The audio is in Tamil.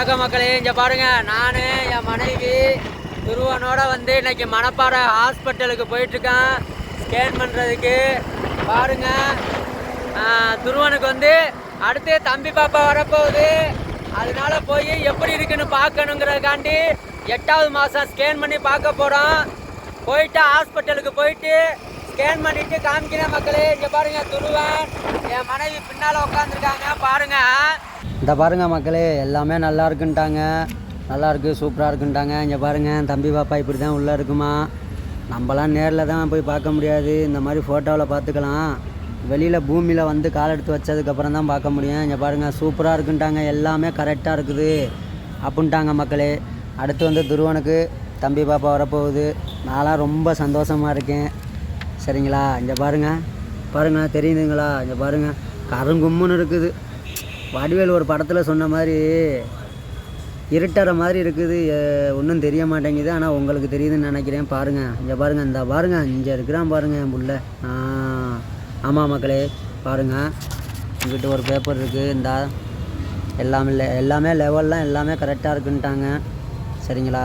வணக்கம் மக்களே இங்கே பாருங்கள் நான் என் மனைவி துருவனோட வந்து இன்னைக்கு மணப்பாறை ஹாஸ்பிட்டலுக்கு போயிட்டுருக்கேன். ஸ்கேன் பண்ணுறதுக்கு பாருங்கள் துருவனுக்கு வந்து அடுத்து தம்பி பாப்பா வரப்போகுது. அதனால போய் எப்படி இருக்குன்னு பார்க்கணுங்கிறதுக்காண்டி எட்டாவது மாதம் ஸ்கேன் பண்ணி பார்க்க போகிறோம் போயிட்டு ஹாஸ்பிட்டலுக்கு போயிட்டு ஸ்கேன் பண்ணிவிட்டு காமிக்கிறேன் மக்களே. இங்கே பாருங்கள் துருவன் என் மனைவி பின்னால் உட்காந்துருக்காங்க பாருங்க இந்த பாருங்க மக்களே எல்லாமே நல்லா இருக்குன்ட்டாங்க. நல்லா இருக்குது சூப்பராக இருக்குன்ட்டாங்க. இங்கே பாருங்க தம்பி பாப்பா இப்படி தான் உள்ளே இருக்குமா? நம்மலாம் நேரில் தான் போய் பார்க்க முடியாது. இந்த மாதிரி ஃபோட்டோவில் பார்த்துக்கலாம். வெளியில் பூமியில் வந்து கால் எடுத்து வச்சதுக்கப்புறம் தான் பார்க்க முடியும். இங்கே பாருங்கள் சூப்பராக இருக்குன்ட்டாங்க. எல்லாமே கரெக்டாக இருக்குது. அப்படின்ட்டாங்க மக்களே. அடுத்து வந்து துருவனுக்கு தம்பி பாப்பா வரப்போகுது. நான்லாம் ரொம்ப சந்தோஷமாக இருக்கேன். சரிங்களா? இங்கே பாருங்கள் பாருங்கள் தெரியுதுங்களா? இங்கே பாருங்கள் கருங்கும்முன்னு இருக்குது. வடிவேல் ஒரு படத்தில் சொன்ன மாதிரி இருட்டுற மாதிரி இருக்குது. ஒன்றும் தெரிய மாட்டேங்குது. ஆனால் உங்களுக்கு தெரியுதுன்னு நினைக்கிறேன். பாருங்கள் இங்கே பாருங்கள் இந்த பாருங்கள் இங்கே இருக்கிறான் பாருங்கள் என் புள்ள. ஆ, ஆமாம் மக்களே. பாருங்கள் இங்கிட்ட ஒரு பேப்பர் இருக்குது இந்த. எல்லாமே எல்லாமே லெவல்லாம் எல்லாமே கரெக்டாக இருக்குன்ட்டாங்க. சரிங்களா?